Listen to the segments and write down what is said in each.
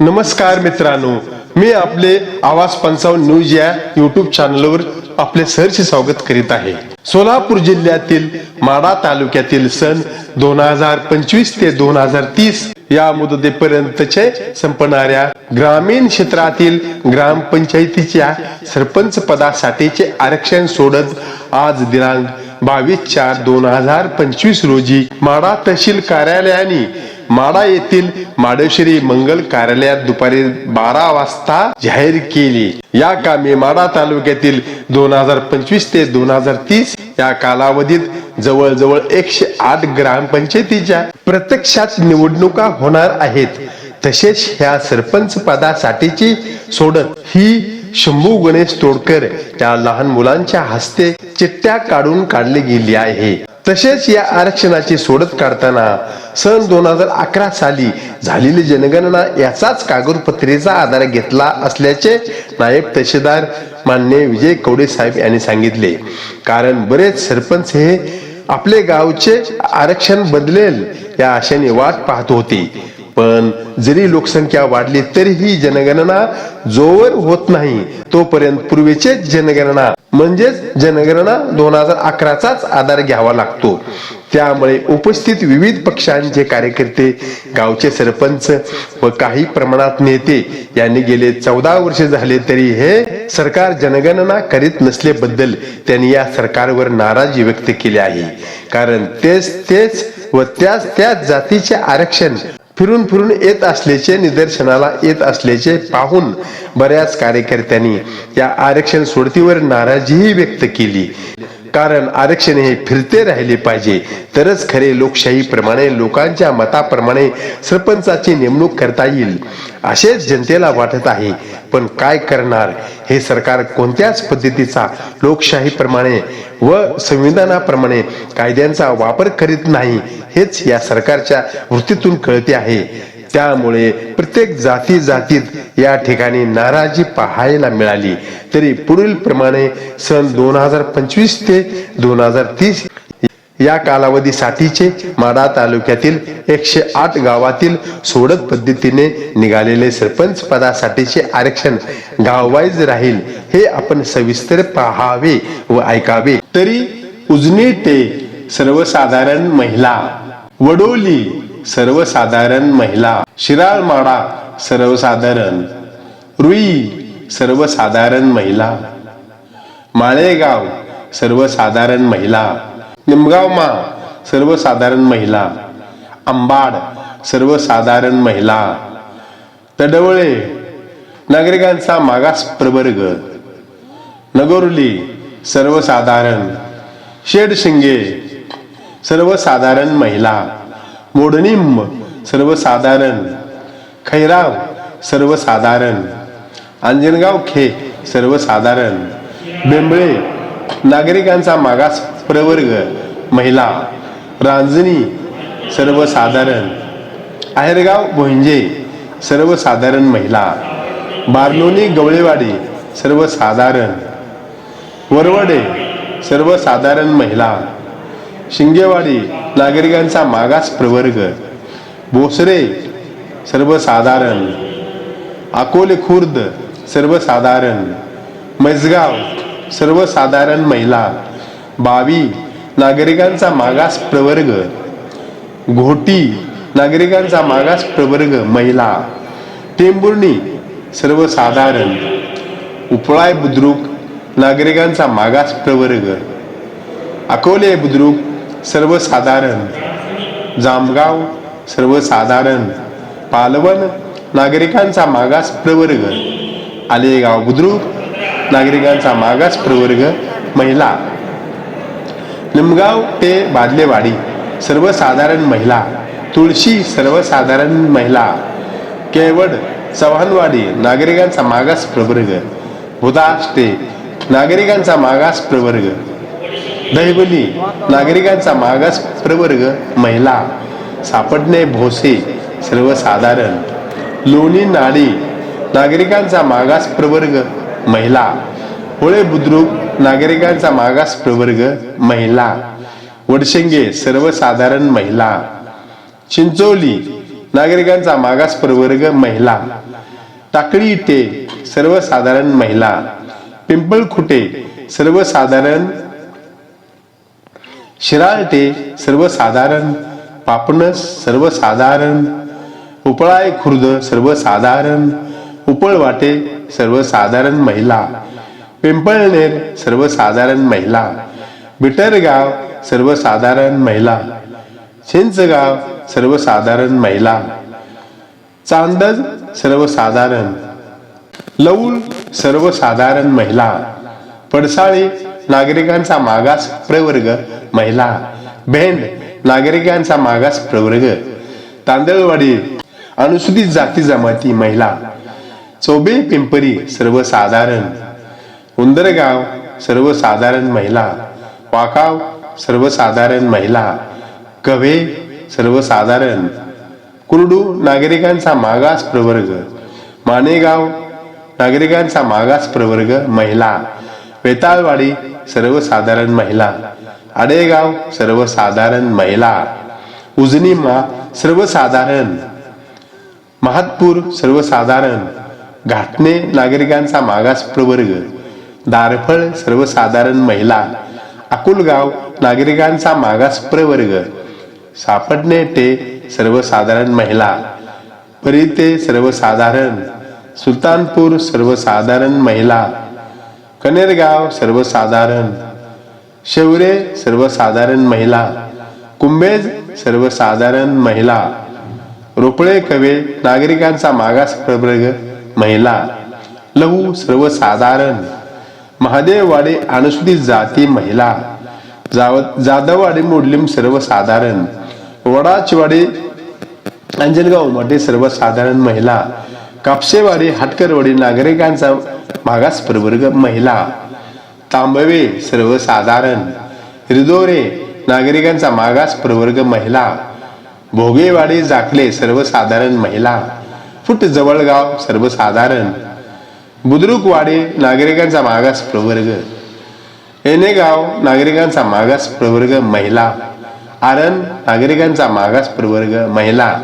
नमस्कार मित्रांनो मी आपले आवाज पंचावन्न न्यूज या युट्यूब चॅनलवर आपले सहर्ष स्वागत करीत आहे. सोलापूर जिल्ह्यातील माडा तालुक्यातील सन दोन हजार पंचवीस ते दोन हजार तीस या मुदतीपर्यंतचे संपणाऱ्या ग्रामीण क्षेत्रातील ग्रामपंचायतीच्या सरपंच पदासाठीचे आरक्षण सोडत आज दिनांक बावीस चार दोन हजार पंचवीस रोजी माडा तहसील कार्यालयाने माडा येथील माडेश्वरी मंगल कार्यालयात दुपारी बारा वाजता जाहीर केली. या कामी माडा तालुक्यातील दोन हजार पंचवीस ते दोन हजार तीस या कालावधीत जवळजवळ एकशे आठ ग्रामपंचायतीच्या प्रत्यक्षात निवडणुका होणार आहेत. तसेच ह्या सरपंच पदासाठीची सोडत ही शंभू गणेश तोडकर या लहान मुलांच्या हस्ते चिट्ट्या काढून काढली गेली आहे. तसेच या आरक्षणाची सोडत काढताना सन दोन हजार अकरा साली झालेली जनगणना याचाच कागदपत्रेचा आधार घेतला असल्याचे नायब तहसीलदार मान्य विजय कवडे साहेब यांनी सांगितले. कारण बरेच सरपंच हे आपले गावचे आरक्षण बदलेल या आशेने वाट पाहत होते. पण जरी लोकसंख्या वाढली तरीही जनगणना जोवर होत नाही तोपर्यंत पूर्वीचे जनगणना म्हणजेच जनगणना दोन हजार अकराचाच आधार घ्यावा लागतो. त्यामुळे उपस्थित विविध पक्षांचे कार्यकर्ते गावचे सरपंच व काही प्रमाणात नेते यांनी गेले चौदा वर्षे झाले तरी हे सरकार जनगणना करीत नसल्याबद्दल त्यांनी या सरकारवर नाराजी व्यक्त केली आहे. कारण तेच तेच व त्याच त्याच जातीचे आरक्षण फिरून फिरून येत असल्याचे निदर्शनाला येत असल्याचे पाहून बऱ्याच कार्यकर्त्यांनी या आरक्षण सोडतीवर नाराजीही व्यक्त केली. कारण आरक्षण हे फिरते राहिले पाहिजे. तरच खरे लोकशाहीप्रमाणे लोकांच्या मताप्रमाणे सरपंचाची नेमणूक करता येईल. असेच जनतेला वाटत आहे. पण काय करणार? हे सरकार कोणत्याच पद्धतीचा लोकशाहीप्रमाणे व संविधानाप्रमाणे कायद्यांचा वापर करीत नाही हेच या सरकारच्या वृत्तीतून कळते आहे. त्यामुळे प्रत्येक जाती जातीत या ठिकाणी नाराजी पाहायला मिळाली. तरी पुढील प्रमाणे सन दोन हजार पंचवीस ते दोन हजार तीस या कालावधीसाठीचे माडा तालुक्यातील एकशे आठ गावातील सोडत पद्धतीने निघालेले सरपंच पदासाठीचे आरक्षण गाववाईज राहील हे आपण सविस्तर पाहावे व ऐकावे. तरी उजनी ते सर्वसाधारण महिला वडोली सर्वसाधारण महिला. शिराळमाडा सर्वसाधारण. रुई सर्वसाधारण महिला. माळेगाव सर्वसाधारण महिला. निमगावमा सर्वसाधारण महिला. अंबाड सर्वसाधारण महिला. तडवळे नागरिकांचा मागास प्रवर्ग. नगोरली सर्वसाधारण. शेडशिंगे सर्वसाधारण महिला. मोडनिंब सर्वसाधारण. खैराव सर्वसाधारण. अंजनगाव खे सर्वसाधारण. बेंबळे नागरिकांचा मागास प्रवर्ग महिला. रांजणी सर्वसाधारण. आहेरगाव भोंजे सर्वसाधारण महिला. बारलोणी गवळेवाडी सर्वसाधारण. वरवडे सर्वसाधारण महिला. शिंगेवाडी नागरिकांचा मागास प्रवर्ग. बोसरे सर्वसाधारण. अकोले खुर्द सर्वसाधारण. मैसगाव सर्वसाधारण महिला. बावी नागरिकांचा मागास प्रवर्ग. घोटी नागरिकांचा मागास प्रवर्ग महिला. टेंबुर्णी सर्वसाधारण. उपळाय बुद्रुक नागरिकांचा मागास प्रवर्ग. अकोले बुद्रुक सर्वसाधारण. जामगाव सर्वसाधारण. पालवण नागरिकांचा मागास प्रवर्ग. आलेगाव बुद्रुक नागरिकांचा मागास प्रवर्ग महिला. निमगाव ते बादलेवाडी सर्वसाधारण महिला. तुळशी सर्वसाधारण महिला. केवड चव्हाणवाडी नागरिकांचा मागास प्रवर्ग. भुदास ते नागरिकांचा मागास प्रवर्ग. दहिवली नागरिकांचा मागास प्रवर्ग महिला सापडणे भोसे सर्वसाधारण लोणी नाडी नागरिकांचा मागास प्रवर्ग महिला होळे बुद्रुक नागरिकांचा मागास प्रवर्ग महिला वडशेंगे सर्वसाधारण महिला चिंचोली नागरिकांचा मागास प्रवर्ग महिला टाकळी टे सर्वसाधारण महिला पिंपळखुटे सर्वसाधारण शिराळटे सर्वसाधारण पापणस सर्वसाधारण उपळाय खुर्द सर्वसाधारण उपळवाटे सर्वसाधारण महिला पिंपळनेर सर्वसाधारण महिला बिटरगाव सर्वसाधारण महिला चिंचगाव सर्वसाधारण महिला चांदज सर्वसाधारण लौल सर्वसाधारण महिला पडसाळी नागरिकांचा मागास प्रवर्ग महिला भेंड नागरिकांचा मागास प्रवर्ग. तांदळवाडी अनुसूचित जाती जमाती महिला. चोबे पिंपरी सर्वसाधारण. उंदरगाव सर्वसाधारण महिला. वाकाव सर्वसाधारण महिला. कव्हे सर्वसाधारण. कुरडू नागरिकांचा मागास प्रवर्ग. मानेगाव नागरिकांचा मागास प्रवर्ग महिला. वेताळवाडी सर्वसाधारण महिला. आडेगाव सर्वसाधारण महिला. उजनीमा सर्वसाधारण. महातपूर सर्वसाधारण. घाटणे नागरिकांचा मागास प्रवर्ग. दारफळ सर्वसाधारण महिला. अकुलगाव नागरिकांचा मागास प्रवर्ग. सापडणे ते सर्वसाधारण महिला. परिते सर्वसाधारण. सुलतानपूर सर्वसाधारण महिला. कनेरगाव सर्वसाधारण. शेवरे सर्वसाधारण महिला. कुंभेज सर्वसाधारण महिला. रोपळे कवे नागरिकांचा मागास प्रवर्ग महिला. लहू सर्वसाधारण. महादेववाडी अनुसूचित जाती महिला. जाव जाधववाडी मुडलिम सर्वसाधारण. वडाचवाडी अंजनगावमध्ये सर्वसाधारण महिला. कापसेवाडी हाटकरवाडी नागरिकांचा मागास प्रवर्ग महिला. तांबवे सर्वसाधारण. रिदोरे नागरिकांचा मागास प्रवर्ग महिला. भोगेवाडी जाकले सर्वसाधारण महिला. फुट जवळगाव सर्वसाधारण. बुद्रुकवाडी नागरिकांचा मागास प्रवर्ग. एनेगाव नागरिकांचा मागास प्रवर्ग महिला. आरण नागरिकांचा मागास प्रवर्ग महिला.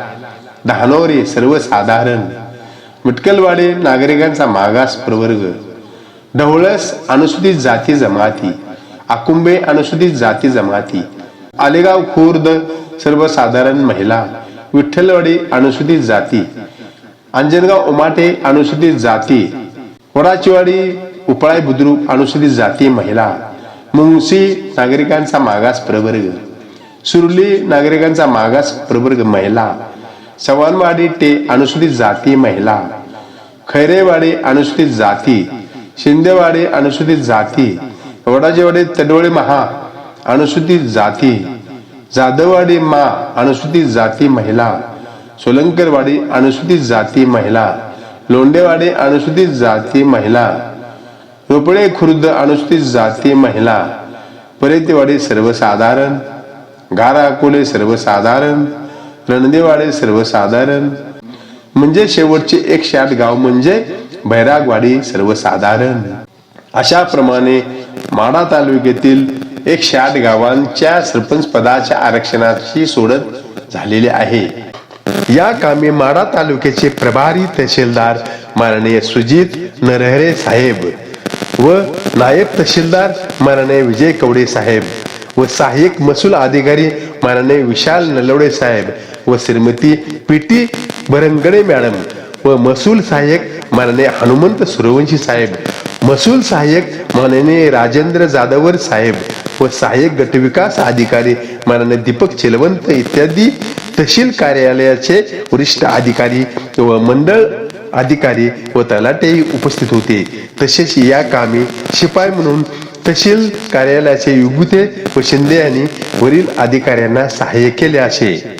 धानोरे सर्वसाधारण. मिटकलवाडी नागरिकांचा मागास प्रवर्ग. ढवळस अनुसूचित जाती जमाती. आकुंबे अनुसूचित जाती जमाती. आलेगाव खुर्द सर्वसाधारण महिला. विठ्ठलवाडी अनुसूचित जाती. अंजनगाव उमाटे अनुसूचित जाती. वडाचीवाडी उपळाई बुद्रुक अनुसूचित जाती महिला. मुंगसी नागरिकांचा मागास प्रवर्ग. सुरली नागरिकांचा मागास प्रवर्ग महिला. सवानवाडी ते अनुसूचित जाती महिला. खैरेवाडी अनुसूचित जाती शिंदेवाडी अनुसूचित जाती वडाजेवाडी तडोळे महा अनुसूचित जाती जाधववाडी मा अनुसूचित जाती महिला सोलंकरवाडी अनुसूचित जाती महिला लोंडेवाडी अनुसूचित जाती महिला रुपळे खुर्द अनुसूचित जाती महिला परेतेवाडी सर्वसाधारण गारा अकोले सर्वसाधारण रणदेवाडे सर्वसाधारण म्हणजे शेवटचे एकशे आठ गाव म्हणजे बैरागवाडी सर्वसाधारण. अशा प्रमाणे माडा तालुक्यातील एकशे आठ गावांच्या सरपंच पदाच्या आरक्षणाची सोडत झालेली आहे. या कामी माडा तालुक्याचे प्रभारी तहसीलदार माननीय सुजित नरहरे साहेब व नायब तहसीलदार माननीय विजय कवडे साहेब. व सहाय्यक महसूल अधिकारी माननीय विशाल नलवडे साहेब व Shrimati P T Barangade madam व महसूल सहाय्यक माननीय हनुमंत सूर्यवंशी साहेब महसूल सहाय्यक माननीय राजेंद्र जाधवर साहेब व सहाय्यक गटविकास अधिकारी माननीय दीपक चिलवंत इत्यादी तहसील कार्यालयाचे वरिष्ठ अधिकारी व मंडळ अधिकारी व तलाटेही उपस्थित होते. तसेच या कामी शिपाई म्हणून तहसील कार्यालयाचे युगुते व शिंदे यांनी वरील अधिकाऱ्यांना सहाय्य केले असे.